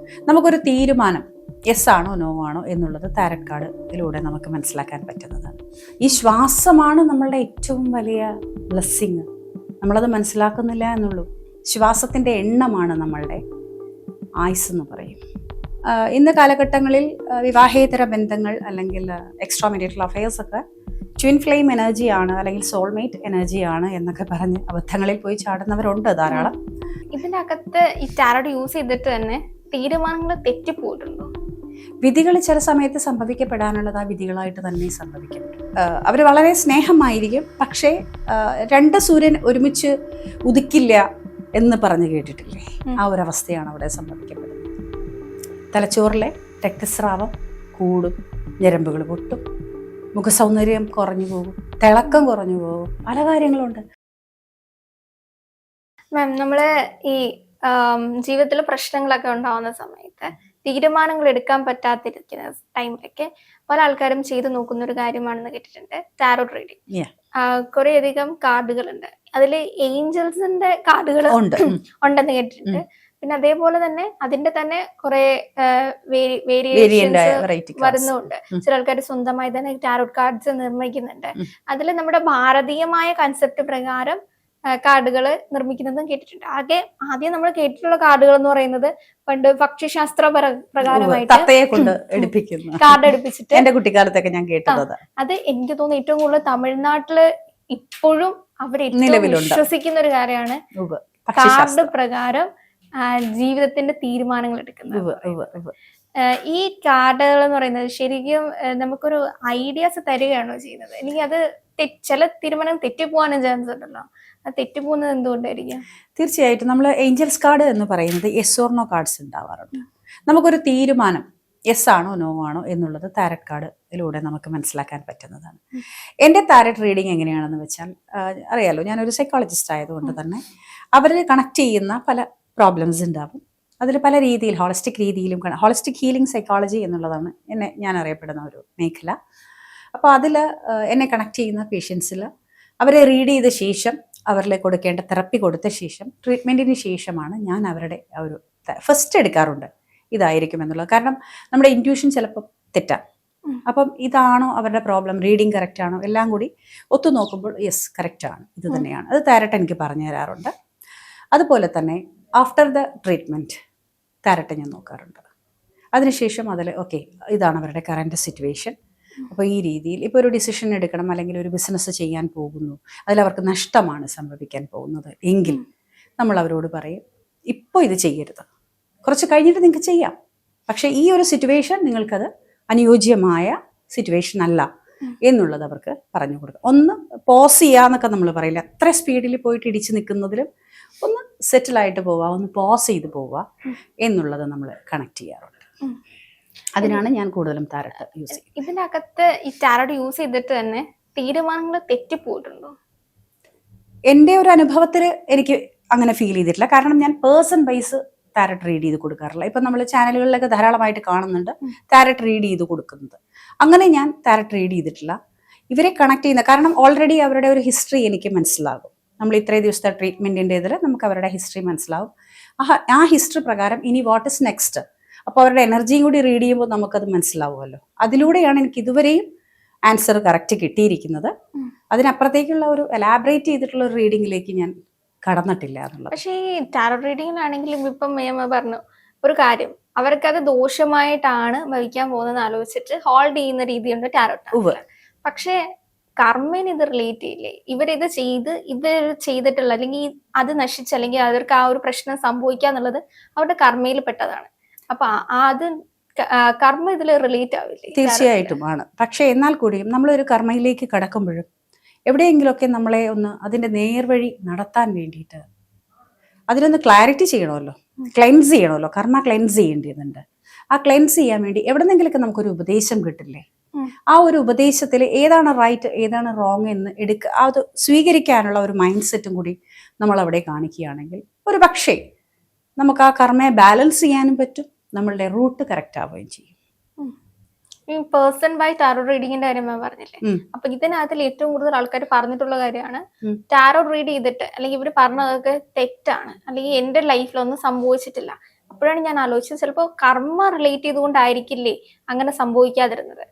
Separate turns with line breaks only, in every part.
നമുക്കൊരു തീരുമാനം എസ് ആണോ നോ ആണോ എന്നുള്ളത് താരറ്റ് കാർഡിലൂടെ നമുക്ക് മനസ്സിലാക്കാൻ പറ്റുന്നതാണ് ഈ ശ്വാസമാണ് നമ്മളുടെ ഏറ്റവും വലിയ ബ്ലെസ്സിങ് നമ്മളത് മനസ്സിലാക്കുന്നില്ല എന്നുള്ളൂ. ശ്വാസത്തിന്റെ എണ്ണമാണ് നമ്മളുടെ ആയുസ് എന്ന് പറയും. ഇന്ന് കാലഘട്ടങ്ങളിൽ വിവാഹേതര ബന്ധങ്ങൾ അല്ലെങ്കിൽ എക്സ്ട്രാ മെരിറ്റൽ അഫയേഴ്സ് ഒക്കെ ട്വിൻ ഫ്ലെയിം എനർജിയാണ് അല്ലെങ്കിൽ സോൾമേറ്റ് എനർജിയാണ് എന്നൊക്കെ പറഞ്ഞ് അബദ്ധങ്ങളിൽ പോയി ചാടുന്നവരുണ്ട് ധാരാളം.
ഇതിനകത്ത് ഈ ടാരോട് യൂസ് ചെയ്തിട്ട് തന്നെ തീരുമാനങ്ങൾ തെറ്റിപ്പോയിട്ടുണ്ടോ
വിധികൾ ചില സമയത്ത് സംഭവിക്കപ്പെടാനുള്ളത് ആ വിധികളായിട്ട് തന്നെ സംഭവിക്കും. അവർ വളരെ സ്നേഹമായിരിക്കും. പക്ഷേ രണ്ട് സൂര്യൻ ഒരുമിച്ച് ഉദിക്കില്ല എന്ന് പറഞ്ഞു കേട്ടിട്ടില്ലേ? ആ ഒരു അവസ്ഥയാണ് അവിടെ സംഭവിക്കപ്പെടുന്നത്. തലച്ചോറിലെ രക്തസ്രാവം കൂടും ഞരമ്പുകൾ പൊട്ടും മുഖസൗന്ദര്യം കുറഞ്ഞു പോകും തിളക്കം കുറഞ്ഞു പോകും പല കാര്യങ്ങളുണ്ട്.
മാം നമ്മൾ ഈ ജീവിതത്തിൽ പ്രശ്നങ്ങളൊക്കെ ഉണ്ടാവുന്ന സമയത്ത് തീരുമാനങ്ങൾ എടുക്കാൻ പറ്റാതിരിക്കുന്ന ടൈമിലൊക്കെ പല ആൾക്കാരും ചെയ്തു നോക്കുന്ന ഒരു കാര്യമാണെന്ന് കേട്ടിട്ടുണ്ട്. Tarot reading. കുറെ അധികം കാർഡുകളുണ്ട്. അതിൽ ഏഞ്ചൽസിന്റെ കാർഡുകൾ
ഉണ്ട്.
ഉണ്ടെന്ന് കേട്ടിട്ടുണ്ട്. പിന്നെ അതേപോലെ തന്നെ അതിന്റെ തന്നെ കുറെ വേരിയേഷൻസ്. വരുന്നുണ്ട്. ചില ആൾക്കാർ സ്വന്തമായി തന്നെ ടാരോട്ട് കാർഡ്സ് നിർമ്മിക്കുന്നുണ്ട്. അതിൽ നമ്മുടെ ഭാരതീയമായ കൺസെപ്റ്റ് പ്രകാരം കാർഡുകൾ നിർമ്മിക്കുന്നതും കേട്ടിട്ടുണ്ട്. ആകെ ആദ്യം നമ്മൾ കേട്ടിട്ടുള്ള കാർഡുകൾ എന്ന് പറയുന്നത് പണ്ട് ഭക്ഷ്യശാസ്ത്ര. പ്രകാരമായിട്ട് കാർഡ് എടുപ്പിച്ചിട്ട്
എന്റെ കുട്ടിക്കാലത്തൊക്കെ ഞാൻ കേട്ടത് അത്.
എനിക്ക് തോന്നുന്നു ഏറ്റവും കൂടുതൽ തമിഴ്നാട്ടിൽ ഇപ്പോഴും അവർ വിശ്വസിക്കുന്ന ഒരു കാര്യമാണ് കാർഡ് പ്രകാരം ജീവിതത്തിന്റെ തീരുമാനങ്ങൾ എടുക്കുന്നത്. ഈ കാർഡുകൾ എന്ന് പറയുന്നത് ശരിക്കും നമുക്കൊരു ഐഡിയാസ് തരികയാണോ ചെയ്യുന്നത്? എനിക്ക് അത് ചില തീരുമാനം തെറ്റിപ്പോവാനും ചാൻസ് ഉണ്ടല്ലോ. അത് തെറ്റിപ്പോകുന്നത് എന്തുകൊണ്ടായിരിക്കും?
തീർച്ചയായിട്ടും നമ്മൾ ഏഞ്ചൽസ് കാർഡ് എന്ന് പറയുന്നത് എസ് ഓർ നോ കാർഡ്സ് ഉണ്ടാവാറുണ്ട്. നമുക്കൊരു തീരുമാനം എസ് ആണോ നോ ആണോ എന്നുള്ളത് താരറ്റ് കാർഡിലൂടെ നമുക്ക് മനസ്സിലാക്കാൻ പറ്റുന്നതാണ്. എന്റെ താരറ്റ് റീഡിങ് എങ്ങനെയാണെന്ന് വെച്ചാൽ അറിയാലോ ഞാനൊരു സൈക്കോളജിസ്റ്റ് ആയതുകൊണ്ട് തന്നെ അവരെ കണക്ട് ചെയ്യുന്ന പല പ്രോബ്ലംസ് ഉണ്ടാവും. അതിൽ പല രീതിയിൽ ഹോളിസ്റ്റിക് രീതിയിലും ഹോളിസ്റ്റിക് ഹീലിംഗ് സൈക്കോളജി എന്നുള്ളതാണ് എന്നെ ഞാൻ അറിയപ്പെടുന്ന ഒരു മേഖല. അപ്പോൾ അതിൽ എന്നെ കണക്ട് ചെയ്യുന്ന പേഷ്യൻസിൽ അവരെ റീഡ് ചെയ്ത ശേഷം അവരിൽ കൊടുക്കേണ്ട തെറപ്പി കൊടുത്ത ശേഷം ട്രീറ്റ്മെന്റിന് ശേഷമാണ് ഞാൻ അവരുടെ ഒരു ഫസ്റ്റ് എടുക്കാറുണ്ട്. ഇതായിരിക്കും എന്നുള്ളത്. കാരണം നമ്മുടെ ഇന്റ്യൂഷൻ ചിലപ്പോൾ തെറ്റാം. അപ്പം ഇതാണോ അവരുടെ പ്രോബ്ലം റീഡിങ് കറക്റ്റ് ആണോ? എല്ലാം കൂടി ഒത്തു നോക്കുമ്പോൾ യെസ് കറക്റ്റ് ആണ്. ഇത് തന്നെയാണ്. അത് താരട്ട് എനിക്ക് പറഞ്ഞു തരാറുണ്ട്. അതുപോലെ തന്നെ ആഫ്റ്റർ ദ ട്രീറ്റ്മെന്റ് താരട്ട് ഞാൻ നോക്കാറുണ്ട്. അതിനുശേഷം അതിൽ ഓക്കെ ഇതാണ് അവരുടെ കറന്റ് സിറ്റുവേഷൻ അപ്പോൾ ഈ രീതിയിൽ ഇപ്പോൾ ഒരു ഡിസിഷൻ എടുക്കണം അല്ലെങ്കിൽ ഒരു ബിസിനസ് ചെയ്യാൻ പോകുന്നു. അതിലവർക്ക് നഷ്ടമാണ് സംഭവിക്കാൻ പോകുന്നത്. എങ്കിൽ നമ്മൾ അവരോട് പറയും ഇപ്പോൾ ഇത് ചെയ്യരുത്. കുറച്ച് കഴിഞ്ഞിട്ട് നിങ്ങൾക്ക് ചെയ്യാം. പക്ഷേ ഈ ഒരു സിറ്റുവേഷൻ നിങ്ങൾക്കത് അനുയോജ്യമായ സിറ്റുവേഷൻ അല്ല എന്നുള്ളത് അവർക്ക് പറഞ്ഞു കൊടുക്കുക ഒന്ന് പോസ് ചെയ്യാന്നൊക്കെ നമ്മൾ പറയില്ല. അത്ര സ്പീഡിൽ പോയിട്ട് ഇടിച്ച് നിൽക്കുന്നതിലും ഒന്ന് സെറ്റിലായിട്ട് പോവുക ഒന്ന് പോസ് ചെയ്ത് പോവുക എന്നുള്ളത് നമ്മൾ കണക്ട് ചെയ്യാറുണ്ട്. അതിനാണ് ഞാൻ കൂടുതലും താരട്ട് യൂസ് ചെയ്യുന്നത്.
ഇതിനകത്ത് ഈ ടാരറ്റ് യൂസ് ചെയ്തിട്ട് തന്നെ തീരുമാനങ്ങൾ തെറ്റിപ്പോയിട്ടുണ്ടോ?
എന്റെ ഒരു അനുഭവത്തിൽ എനിക്ക് അങ്ങനെ ഫീൽ ചെയ്തിട്ടില്ല. കാരണം ഞാൻ പേഴ്സൺ വൈസ് താരറ്റ് റീഡ് ചെയ്ത് കൊടുക്കാറില്ല. ഇപ്പം നമ്മൾ ചാനലുകളിലൊക്കെ ധാരാളമായിട്ട് കാണുന്നുണ്ട്. താരറ്റ് റീഡ് ചെയ്ത് കൊടുക്കുന്നത്. അങ്ങനെ ഞാൻ താരറ്റ് റീഡ് ചെയ്തിട്ടില്ല. ഇവരെ കണക്ട് ചെയ്യുന്ന കാരണം ഓൾറെഡി അവരുടെ ഒരു ഹിസ്റ്ററി എനിക്ക് മനസ്സിലാകും. നമ്മൾ ഇത്രയും ദിവസത്തെ ട്രീറ്റ്മെന്റിന്റെ ഇതിൽ നമുക്ക് അവരുടെ ഹിസ്റ്ററി മനസ്സിലാവും. ആ ആ ഹിസ്റ്ററി പ്രകാരം ഇനി വാട്ട് ഇസ് നെക്സ്റ്റ് അപ്പോൾ അവരുടെ എനർജിയും കൂടി റീഡ് ചെയ്യുമ്പോൾ നമുക്കത് മനസ്സിലാവുമല്ലോ. അതിലൂടെയാണ് എനിക്ക് ഇതുവരെയും ആൻസർ കറക്റ്റ് കിട്ടിയിരിക്കുന്നത്. അതിനപ്പുറത്തേക്കുള്ള ഒരു എലാബറേറ്റ് ചെയ്തിട്ടുള്ള ഒരു റീഡിങ്ങിലേക്ക് ഞാൻ കടന്നിട്ടില്ല എന്നുള്ളത്.
പക്ഷേ ഈ ടാരോട്ട് റീഡിങ്ങിലാണെങ്കിലും ഇപ്പം മേമ പറഞ്ഞു ഒരു കാര്യം അവർക്കത് ദോഷമായിട്ടാണ് ഭവിക്കാൻ പോകുന്നത് ആലോചിച്ചിട്ട് ഹോൾഡ് ചെയ്യുന്ന രീതിയുണ്ട് ടാരോട്ട്
ഉവ്വ്.
പക്ഷേ കർമ്മേന് ഇത് റിലേറ്റ് ചെയ്യില്ലേ? ഇവരിത് ചെയ്ത് ഇവർ ചെയ്തിട്ടുള്ള അല്ലെങ്കിൽ അത് നശിച്ച് അല്ലെങ്കിൽ അവർക്ക് ആ ഒരു പ്രശ്നം സംഭവിക്കുക എന്നുള്ളത് അവരുടെ കർമ്മയിൽ പെട്ടതാണ്. അപ്പൊ അത് കർമ്മ ഇതിൽ റിലേറ്റ് ആവില്ലേ?
തീർച്ചയായിട്ടും ആണ്. പക്ഷേ എന്നാൽ കൂടിയും നമ്മളൊരു കർമ്മയിലേക്ക് കടക്കുമ്പോഴും എവിടെയെങ്കിലുമൊക്കെ നമ്മളെ ഒന്ന് അതിന്റെ നേർവഴി നടത്താൻ വേണ്ടിയിട്ട് അതിനൊന്ന് ക്ലാരിറ്റി ചെയ്യണമല്ലോ. ക്ലെൻസ് ചെയ്യണമല്ലോ. കർമ്മ ക്ലെൻസ് ചെയ്യേണ്ടതുണ്ട്. ആ ക്ലെൻസ് ചെയ്യാൻ വേണ്ടി എവിടെന്നെങ്കിലൊക്കെ നമുക്കൊരു ഉപദേശം കിട്ടില്ലേ? ആ ഒരു ഉപദേശത്തിൽ ഏതാണ് റൈറ്റ് ഏതാണ് റോങ് എന്ന് എടുക്കുക അത് സ്വീകരിക്കാനുള്ള ഒരു മൈൻഡ് സെറ്റും കൂടി നമ്മൾ അവിടെ കാണിക്കുകയാണെങ്കിൽ ഒരു പക്ഷേ നമുക്ക് ആ കർമ്മയെ ബാലൻസ് ചെയ്യാനും പറ്റും. നമ്മളുടെ റൂട്ട് കറക്റ്റ് ആവുകയും ചെയ്യും.
പേഴ്സൺ ബൈ ടാറോ റീഡിങ്ങിന്റെ കാര്യം ഞാൻ പറഞ്ഞില്ലേ. അപ്പൊ ഇതിനകത്തിൽ ഏറ്റവും കൂടുതൽ ആൾക്കാർ പറഞ്ഞിട്ടുള്ള കാര്യമാണ്
ടാരോ
ടാറോ റീഡ് ചെയ്തിട്ട് അല്ലെങ്കിൽ ഇവർ പറഞ്ഞതൊക്കെ തെറ്റാണ്. അല്ലെങ്കിൽ എന്റെ ലൈഫിലൊന്നും സംഭവിച്ചിട്ടില്ല. അപ്പോഴാണ് ഞാൻ ആലോചിച്ചത് ചിലപ്പോൾ കർമ്മ റിലേറ്റ് ചെയ്തുകൊണ്ടായിരിക്കില്ലേ അങ്ങനെ സംഭവിക്കാതിരുന്നത്?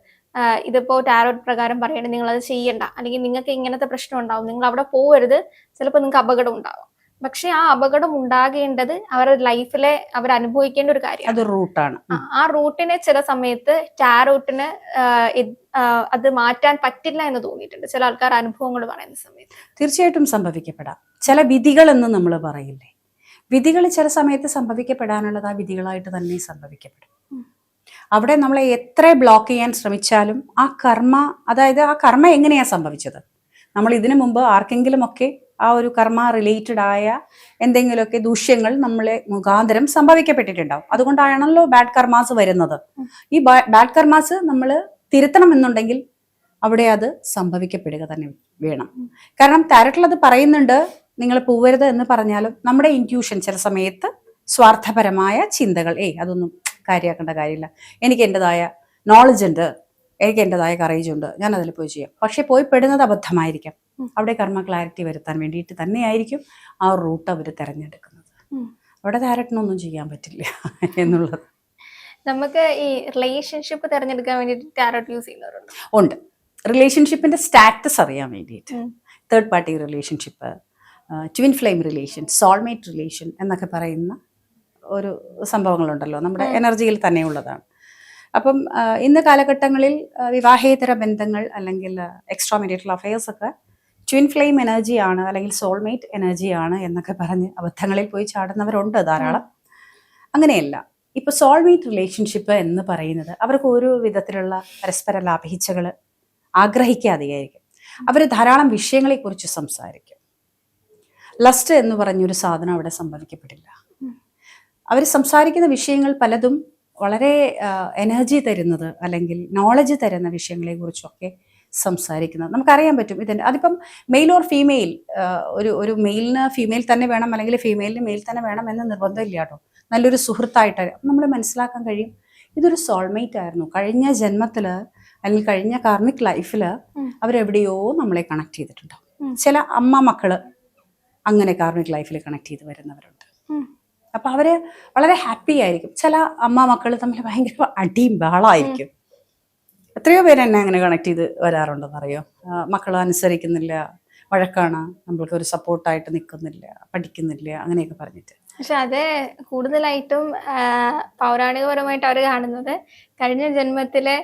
ഇതിപ്പോ ടാരോട്ട് പ്രകാരം പറയണേ നിങ്ങൾ അത് ചെയ്യണ്ട. അല്ലെങ്കിൽ നിങ്ങൾക്ക് ഇങ്ങനത്തെ പ്രശ്നം ഉണ്ടാവും. നിങ്ങൾ അവിടെ പോകരുത് ചിലപ്പോൾ നിങ്ങൾക്ക് അപകടം ഉണ്ടാവും. പക്ഷെ ആ അപകടം ഉണ്ടാകേണ്ടത് അവരുടെ ലൈഫിലെ അവർ അനുഭവിക്കേണ്ട ഒരു കാര്യം
അത് റൂട്ടാണ്.
ആ, റൂട്ടിനെ ചില സമയത്ത് ടാരോട്ടിന് അത് മാറ്റാൻ പറ്റില്ല എന്ന് തോന്നിയിട്ടുണ്ട്. ചില ആൾക്കാർ അനുഭവങ്ങൾ പറയുന്ന സമയത്ത്.
തീർച്ചയായിട്ടും സംഭവിക്കപ്പെടാം. ചില വിധികൾ എന്ന് നമ്മൾ പറയില്ലേ? വിധികൾ ചില സമയത്ത് സംഭവിക്കപ്പെടാനുള്ളത് ആ വിധികളായിട്ട് തന്നെ സംഭവിക്കപ്പെടും. അവിടെ നമ്മളെ എത്ര ബ്ലോക്ക് ചെയ്യാൻ ശ്രമിച്ചാലും ആ കർമ്മ അതായത് ആ കർമ്മ എങ്ങനെയാ സംഭവിച്ചത്? നമ്മൾ ഇതിനു മുമ്പ് ആർക്കെങ്കിലുമൊക്കെ ആ ഒരു കർമ്മ റിലേറ്റഡ് ആയ എന്തെങ്കിലുമൊക്കെ ദൂഷ്യങ്ങൾ നമ്മളെ മുഖാന്തരം സംഭവിക്കപ്പെട്ടിട്ടുണ്ടാവും. അതുകൊണ്ടാണല്ലോ ബാഡ് കർമാസ് വരുന്നത്. ഈ ബാഡ് കർമാസ് നമ്മൾ തിരുത്തണം എന്നുണ്ടെങ്കിൽ അവിടെ അത് സംഭവിക്കപ്പെടുക തന്നെ വേണം. കാരണം താരട്ടിൽ അത് പറയുന്നുണ്ട് നിങ്ങൾ പോവരുത് എന്ന് പറഞ്ഞാലും നമ്മുടെ ഇന്റ്യൂഷൻ ചില സമയത്ത് സ്വാർത്ഥപരമായ ചിന്തകൾ ഏയ് അതൊന്നും കാര്യമാക്കേണ്ട കാര്യമില്ല. എനിക്ക് എന്റെതായ നോളജ് ഉണ്ട്. എനിക്ക് എന്റെതായ കറേജ് ഉണ്ട്. ഞാൻ അതിൽ പോയി ചെയ്യാം. പക്ഷെ പോയി പെടുന്നത് അബദ്ധമായിരിക്കാം. അവിടെ കർമ്മ ക്ലാരിറ്റി വരുത്താൻ വേണ്ടിയിട്ട് തന്നെയായിരിക്കും ആ റൂട്ട് അവർ തിരഞ്ഞെടുക്കുന്നത്. അവിടെ താരട്ടിനൊന്നും ചെയ്യാൻ പറ്റില്ല എന്നുള്ളത്.
നമുക്ക് ഈ റിലേഷൻഷിപ്പ് തിരഞ്ഞെടുക്കാൻ വേണ്ടിയിട്ട് ടാരോട്ട് യൂസ് ചെയ്യുന്നവരുണ്ട്?
ഉണ്ട്. റിലേഷൻഷിപ്പിന്റെ സ്റ്റാറ്റസ് അറിയാൻ വേണ്ടിയിട്ട്. Third party relationship twin flame relation soulmate relation എന്നൊക്കെ പറയുന്ന ഒരു സംഭവങ്ങളുണ്ടല്ലോ. നമ്മുടെ എനർജിയിൽ തന്നെ ഉള്ളതാണ് അപ്പം ഇന്ന് കാലഘട്ടങ്ങളിൽ വിവാഹേതര ബന്ധങ്ങൾ അല്ലെങ്കിൽ എക്സ്ട്രാ മെരിറ്റൽ അഫയേഴ്സ് ഒക്കെ ട്വിൻ ഫ്ലെയിം എനർജിയാണ് അല്ലെങ്കിൽ സോൾമേറ്റ് എനർജിയാണ് എന്നൊക്കെ പറഞ്ഞ് അബദ്ധങ്ങളിൽ പോയി ചാടുന്നവരുണ്ട് ധാരാളം. അങ്ങനെയല്ല. ഇപ്പൊ സോൾമേറ്റ് റിലേഷൻഷിപ്പ് എന്ന് പറയുന്നത് അവർക്ക് ഒരു വിധത്തിലുള്ള പരസ്പര ലാഭിച്ചകൾ ആഗ്രഹിക്കാതെയായിരിക്കും. അവർ ധാരാളം വിഷയങ്ങളെക്കുറിച്ച് സംസാരിക്കും. ലസ്റ്റ് എന്ന് പറഞ്ഞൊരു സാധനം അവിടെ സംഭവിക്കപ്പെടില്ല. അവർ സംസാരിക്കുന്ന വിഷയങ്ങൾ പലതും വളരെ എനർജി തരുന്നത് അല്ലെങ്കിൽ നോളജ് തരുന്ന വിഷയങ്ങളെ കുറിച്ചൊക്കെ സംസാരിക്കുന്നത്. നമുക്കറിയാൻ പറ്റും ഇതിന്റെ അതിപ്പം മെയിൽ ഓർ ഫീമെയിൽ ഒരു ഒരു മെയിലിന് ഫീമെയിൽ തന്നെ വേണം അല്ലെങ്കിൽ ഫീമെയിലിന് മെയിൽ തന്നെ വേണം എന്ന് നിർബന്ധമില്ല കേട്ടോ. നല്ലൊരു സുഹൃത്തായിട്ട് നമ്മൾ മനസ്സിലാക്കാൻ കഴിയും. ഇതൊരു സോൾമേറ്റ് ആയിരുന്നു. കഴിഞ്ഞ ജന്മത്തിൽ അല്ലെങ്കിൽ കഴിഞ്ഞ കാർമിക് ലൈഫിൽ. അവരെവിടെയോ നമ്മളെ കണക്ട്
ചെയ്തിട്ടുണ്ട്.
ചില അമ്മ മക്കൾ അങ്ങനെ കാർമിക് ലൈഫിൽ കണക്ട് ചെയ്ത് വരുന്നവരുണ്ട്. അപ്പം അവർ വളരെ ഹാപ്പി ആയിരിക്കും. ചില അമ്മ മക്കൾ തമ്മിൽ ഭയങ്കര അടിയും ബഹളമായിരിക്കും എത്രയോ പേര് എന്നെ അങ്ങനെ കണക്ട് ചെയ്ത് വരാറുണ്ടെന്ന് അറിയോ മക്കൾ അനുസരിക്കുന്നില്ല വഴക്കാണ് നമ്മൾക്ക് ഒരു സപ്പോർട്ടായിട്ട് നിൽക്കുന്നില്ല പഠിക്കുന്നില്ല അങ്ങനെയൊക്കെ പറഞ്ഞിട്ട്.
പക്ഷെ അത് കൂടുതലായിട്ടും പൗരാണികപരമായിട്ട് അവർ കാണുന്നത് കഴിഞ്ഞ ജന്മത്തിലെ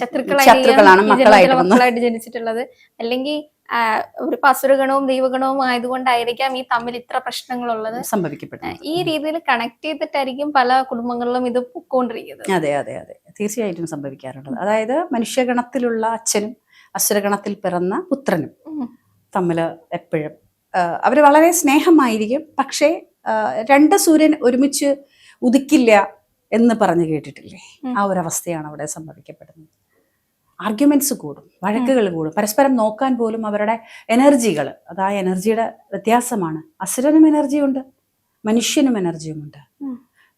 ശത്രുക്കളായിട്ട്
മക്കളായിട്ട്
ജനിച്ചിട്ടുള്ളത്. അല്ലെങ്കിൽ ഒരു പസുരഗണവും ദൈവഗണവും ആയതുകൊണ്ടായിരിക്കാം ഈ തമ്മിൽ ഇത്ര പ്രശ്നങ്ങളുള്ളത്.
സംഭവിക്കപ്പെടുന്നത്.
ഈ രീതിയിൽ കണക്ട് ചെയ്തിട്ടായിരിക്കും പല കുടുംബങ്ങളിലും ഇത് പൊക്കോണ്ടിരിക്കുന്നത്.
അതെ അതെ അതെ. തീർച്ചയായിട്ടും സംഭവിക്കാറുണ്ട് അതായത് മനുഷ്യഗണത്തിലുള്ള അച്ഛനും അസുരഗണത്തിൽ പിറന്ന പുത്രനും
തമ്മിൽ
തമ്മിൽ എപ്പോഴും അവർ വളരെ സ്നേഹമായിരിക്കും. പക്ഷേ രണ്ട് സൂര്യൻ ഒരുമിച്ച് ഉദിക്കില്ല എന്ന് പറഞ്ഞു കേട്ടിട്ടില്ലേ? ആ ഒരു അവസ്ഥയാണ് അവിടെ സംഭവിക്കപ്പെടുന്നത്. ആർഗ്യുമെന്റ്സ് കൂടും വഴക്കുകൾ കൂടും. പരസ്പരം നോക്കാൻ പോലും അവരുടെ എനർജികൾ അതാ എനർജിയുടെ വ്യത്യാസമാണ്. അസുരനും എനർജിയുണ്ട് മനുഷ്യനും എനർജിയുമുണ്ട്.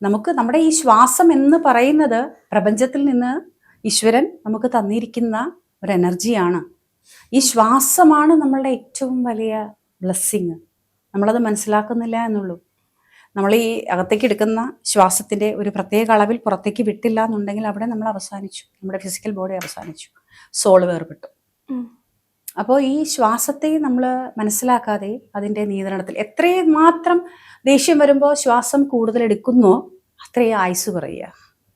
നമുക്ക് നമ്മുടെ ഈ ശ്വാസം എന്ന് പറയുന്നത് പ്രപഞ്ചത്തിൽ നിന്ന് ഈശ്വരൻ നമുക്ക് തന്നിരിക്കുന്ന ഒരു എനർജിയാണ്. ഈ ശ്വാസമാണ് നമ്മളുടെ ഏറ്റവും വലിയ ബ്ലെസ്സിങ്. നമ്മളത് മനസ്സിലാക്കുന്നില്ല എന്നുള്ളൂ. നമ്മൾ ഈ അകത്തേക്ക് എടുക്കുന്ന ശ്വാസത്തിന്റെ ഒരു പ്രത്യേക അളവിൽ പുറത്തേക്ക് വിട്ടില്ല എന്നുണ്ടെങ്കിൽ അവിടെ നമ്മൾ അവസാനിച്ചു. നമ്മുടെ ഫിസിക്കൽ ബോഡി അവസാനിച്ചു. സോൾ വേർപെട്ടു. അപ്പോൾ ഈ ശ്വാസത്തെ നമ്മൾ മനസ്സിലാക്കാതെ അതിന്റെ നിയന്ത്രണത്തിൽ എത്രയും മാത്രം ദേഷ്യം വരുമ്പോൾ ശ്വാസം കൂടുതൽ എടുക്കുന്നോ അത്രയും ആയുസ് കുറയുക.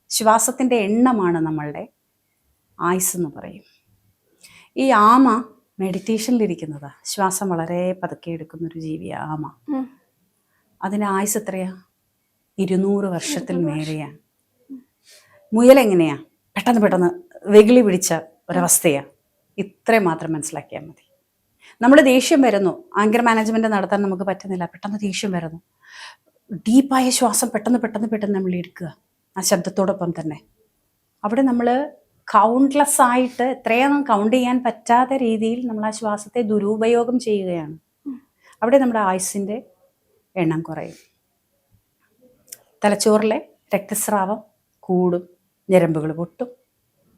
ശ്വാസത്തിന്റെ എണ്ണമാണ് നമ്മളുടെ ആയുസ് എന്ന് പറയും. ഈ ആമ മെഡിറ്റേഷനിലിരിക്കുന്നതാ ശ്വാസം വളരെ പതുക്കെ എടുക്കുന്ന ഒരു ജീവിയാണ് ആമ
അതിന്
അതിന്റെ ആയുസ് എത്രയാ? ഇരുന്നൂറ് വർഷത്തിൽ മുയൽ എങ്ങനെയാ? പെട്ടെന്ന് പെട്ടെന്ന് വെകിളി പിടിച്ച ഒരവസ്ഥയാ. ഇത്രയും മാത്രം മനസ്സിലാക്കിയാൽ മതി. നമ്മൾ ദേഷ്യം വരുന്നു. ആങ്കർ മാനേജ്മെന്റ് നടത്താൻ നമുക്ക് പറ്റുന്നില്ല. പെട്ടെന്ന് ദേഷ്യം വരുന്നു. ഡീപ്പായ ശ്വാസം പെട്ടെന്ന് പെട്ടെന്ന് പെട്ടെന്ന് നമ്മൾ എടുക്കുക. ആ ശബ്ദത്തോടൊപ്പം തന്നെ. അവിടെ നമ്മൾ കൗണ്ട്ലെസ് ആയിട്ട് എത്രയൊന്നും കൗണ്ട് ചെയ്യാൻ പറ്റാത്ത രീതിയിൽ നമ്മൾ ആ ശ്വാസത്തെ ദുരുപയോഗം ചെയ്യുകയാണ്. അവിടെ നമ്മുടെ ആയുസിന്റെ എണ്ണം കുറയും. തലച്ചോറിലെ രക്തസ്രാവം കൂടും. ഞരമ്പുകൾ പൊട്ടും.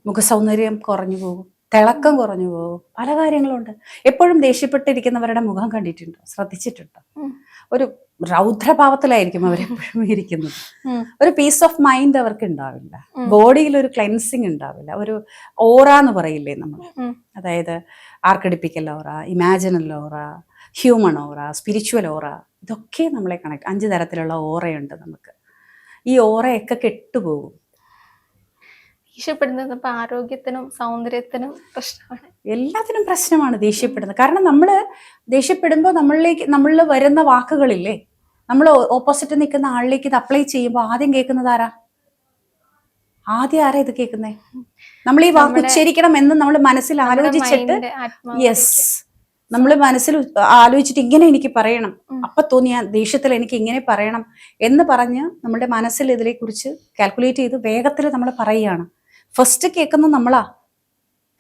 മുഖസൗന്ദര്യം കുറഞ്ഞു പോകും തിളക്കം കുറഞ്ഞു പോകും പല കാര്യങ്ങളുണ്ട്. എപ്പോഴും ദേഷ്യപ്പെട്ടിരിക്കുന്നവരുടെ മുഖം കണ്ടിട്ടുണ്ടോ ശ്രദ്ധിച്ചിട്ടുണ്ടോ. ഒരു രൗദ്രഭാവത്തിലായിരിക്കും അവരെപ്പോഴും ഇരിക്കുന്നത്. ഒരു പീസ് ഓഫ് മൈൻഡ് അവർക്ക് ഉണ്ടാവില്ല. ബോഡിയിൽ ഒരു ക്ലെൻസിങ് ഉണ്ടാവില്ല. ഒരു ഓറ എന്ന് പറയില്ലേ നമ്മൾ? അതായത് ആർക്കടിപ്പിക്കൽ ഓറ ഇമാജിനൽ ഓറ ഹ്യൂമൺ ഓറ സ്പിരിച്വൽ ഓറ ഇതൊക്കെ നമ്മളെ കണക്ട് അഞ്ച് തരത്തിലുള്ള ഓറയുണ്ട് നമുക്ക്. ഈ ഓറയൊക്കെ കെട്ടുപോകും.
ദേഷ്യപ്പെടുന്നത് ഇപ്പൊ ആരോഗ്യത്തിനും സൗന്ദര്യത്തിനും പ്രശ്നമാണ്.
എല്ലാത്തിനും പ്രശ്നമാണ് ദേഷ്യപ്പെടുന്നത്. കാരണം നമ്മൾ ദേഷ്യപ്പെടുമ്പോൾ നമ്മളിലേക്ക് നമ്മളിൽ വരുന്ന വാക്കുകളില്ലേ നമ്മൾ ഓപ്പോസിറ്റ് നിൽക്കുന്ന ആളിലേക്ക് ഇത് അപ്ലൈ ചെയ്യുമ്പോൾ ആദ്യം കേൾക്കുന്നത് ആരാ? ആദ്യം ആരാ ഇത് കേൾക്കുന്നേ? നമ്മൾ ഈ വാക്ക് ഉച്ചരിക്കണം എന്ന് നമ്മൾ മനസ്സിൽ ആലോചിച്ചിട്ട് യെസ് നമ്മൾ മനസ്സിൽ ആലോചിച്ചിട്ട് ഇങ്ങനെ എനിക്ക് പറയണം. അപ്പൊ തോന്നിയ ദേഷ്യത്തിൽ എനിക്ക് ഇങ്ങനെ പറയണം എന്ന് പറഞ്ഞ് നമ്മുടെ മനസ്സിൽ ഇതിനെ കുറിച്ച് കാൽക്കുലേറ്റ് ചെയ്ത് വേഗത്തിൽ നമ്മൾ പറയുകയാണ്. ഫസ്റ്റ് കേൾക്കുന്നത് നമ്മളാ.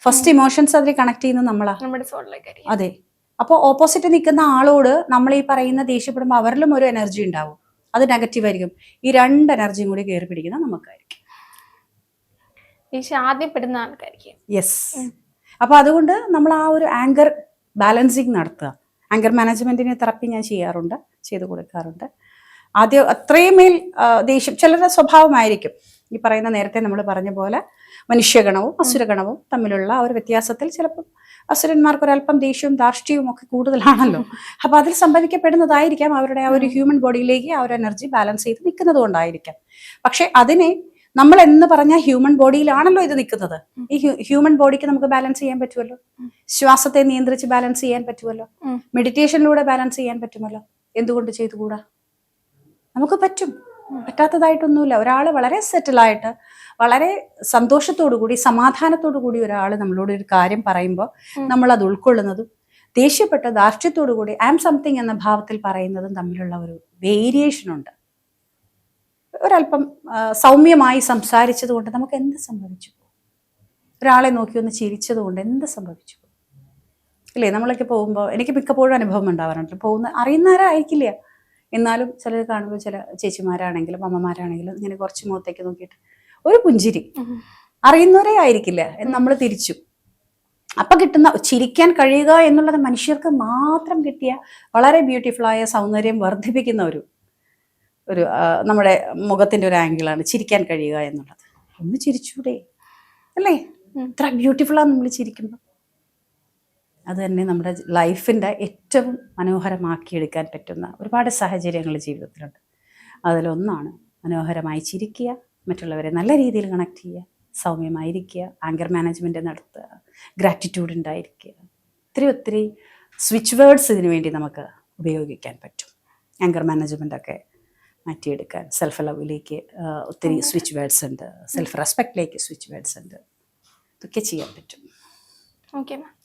ഫസ്റ്റ് ഇമോഷൻസ് അതിൽ കണക്ട് ചെയ്യുന്നത് നമ്മളാ.
നമ്മുടെ സോളിലേക്ക്
അതെ. അപ്പോൾ ഓപ്പോസിറ്റ് നിൽക്കുന്ന ആളോട് നമ്മൾ ഈ പറയുന്ന ദേഷ്യപ്പെടുമ്പോൾ അവരിലും ഒരു എനർജി ഉണ്ടാവും. അത് നെഗറ്റീവ് ആയിരിക്കും. ഈ രണ്ട് എനർജിയും കൂടി കയറി പിടിക്കുന്ന നമുക്കായിരിക്കും. യെസ് അപ്പോൾ അതുകൊണ്ട് നമ്മൾ ആ ഒരു ആങ്കർ ബാലൻസിങ് നടത്തുക. ആങ്കർ മാനേജ്മെന്റിന് തെറപ്പി ഞാൻ ചെയ്യാറുണ്ട് ചെയ്തു കൊടുക്കാറുണ്ട്. ആദ്യം അത്രയും മേൽ ദേഷ്യം ചിലരുടെ സ്വഭാവമായിരിക്കും. ഈ പറയുന്ന നേരത്തെ നമ്മൾ പറഞ്ഞ പോലെ മനുഷ്യഗണവും അസുരഗണവും തമ്മിലുള്ള ആ ഒരു വ്യത്യാസത്തിൽ ചിലപ്പം അസുരന്മാർക്ക് ഒരല്പം ദേഷ്യവും ധാർഷ്ട്യവും ഒക്കെ കൂടുതലാണല്ലോ. അപ്പൊ അതിൽ സംഭവിക്കപ്പെടുന്നതായിരിക്കാം അവരുടെ ആ ഒരു ഹ്യൂമൻ ബോഡിയിലേക്ക് ആ ഒരു എനർജി ബാലൻസ് ചെയ്ത് നിൽക്കുന്നത് കൊണ്ടായിരിക്കാം. പക്ഷെ അതിനെ നമ്മൾ എന്ന് പറഞ്ഞ ഹ്യൂമൻ ബോഡിയിലാണല്ലോ ഇത് നിൽക്കുന്നത്. ഈ ഹ്യൂമൻ ബോഡിക്ക് നമുക്ക് ബാലൻസ് ചെയ്യാൻ പറ്റുമല്ലോ. ശ്വാസത്തെ നിയന്ത്രിച്ച് ബാലൻസ് ചെയ്യാൻ പറ്റുമല്ലോ. മെഡിറ്റേഷനിലൂടെ ബാലൻസ് ചെയ്യാൻ പറ്റുമല്ലോ. എന്തുകൊണ്ട് ചെയ്തുകൂടാ? നമുക്ക് പറ്റും. പറ്റാത്തതായിട്ടൊന്നുമില്ല. ഒരാൾ വളരെ സെറ്റിലായിട്ട് വളരെ സന്തോഷത്തോടു കൂടി സമാധാനത്തോടു കൂടി ഒരാൾ നമ്മളോട് ഒരു കാര്യം പറയുമ്പോൾ നമ്മൾ അത് ഉൾക്കൊള്ളുന്നതും ദേഷ്യപ്പെട്ട ദാർഷ്ട്യത്തോടു കൂടി ഐ ആം സംതിങ് എന്ന ഭാവത്തിൽ പറയുന്നതും തമ്മിലുള്ള ഒരു വേരിയേഷൻ ഉണ്ട്. ഒരല്പം സൗമ്യമായി സംസാരിച്ചത് കൊണ്ട് നമുക്ക് എന്ത് സംഭവിച്ചു ഒരാളെ നോക്കി ഒന്ന് ചിരിച്ചത് കൊണ്ട് എന്ത് സംഭവിച്ചു ഇല്ലേ? നമ്മളൊക്കെ പോകുമ്പോൾ എനിക്ക് മിക്കപ്പോഴും അനുഭവം ഉണ്ടാവാറുണ്ട്. പോകുന്ന അറിയുന്നവരായിരിക്കില്ല? എന്നാലും ചിലർ കാണുമ്പോൾ ചില ചേച്ചിമാരാണെങ്കിലും അമ്മമാരാണെങ്കിലും ഇങ്ങനെ കുറച്ച് മുഖത്തേക്ക് നോക്കിയിട്ട് ഒരു പുഞ്ചിരി. അറിയുന്നവരെ ആയിരിക്കില്ല? എന്ന് നമ്മൾ തിരിച്ചു. അപ്പൊ കിട്ടുന്ന ചിരിക്കാൻ കഴിയുക എന്നുള്ളത് മനുഷ്യർക്ക് മാത്രം കിട്ടിയ വളരെ ബ്യൂട്ടിഫുള്ളായ ആയ സൗന്ദര്യം വർദ്ധിപ്പിക്കുന്ന ഒരു ഒരു നമ്മുടെ മുഖത്തിന്റെ ഒരു ആംഗിളാണ് ചിരിക്കാൻ കഴിയുക എന്നുള്ളത്. ഒന്ന് ചിരിച്ചൂടെ? അല്ലേ. ഇത്ര ബ്യൂട്ടിഫുള്ളാണ് നമ്മൾ ചിരിക്കുമ്പോൾ അത് തന്നെ നമ്മുടെ ലൈഫിന്റെ ഏറ്റവും മനോഹരമാക്കിയെടുക്കാൻ പറ്റുന്ന ഒരുപാട് സാഹചര്യങ്ങൾ ജീവിതത്തിലുണ്ട്. അതിലൊന്നാണ് മനോഹരമായി ചിരിക്കുക മറ്റുള്ളവരെ നല്ല രീതിയിൽ കണക്ട് ചെയ്യുക സൗമ്യമായിരിക്കുക ആങ്കർ മാനേജ്മെന്റ് നടത്തുക ഗ്രാറ്റിറ്റ്യൂഡ് ഉണ്ടായിരിക്കുക. ഒത്തിരി ഒത്തിരി സ്വിച്ച് വേർഡ്സ് ഇതിനു വേണ്ടി നമുക്ക് ഉപയോഗിക്കാൻ പറ്റും. ആങ്കർ മാനേജ്മെന്റൊക്കെ മാറ്റിയെടുക്കാൻ സെൽഫ് ലവിലേക്ക് ഒത്തിരി സ്വിച്ച് വേർഡ്സ് ഉണ്ട്. സെൽഫ് റെസ്പെക്റ്റിലേക്ക് സ്വിച്ച് വേർഡ്സ് ഉണ്ട്. ഇതൊക്കെ ചെയ്യാൻ പറ്റും.
Okay ma'am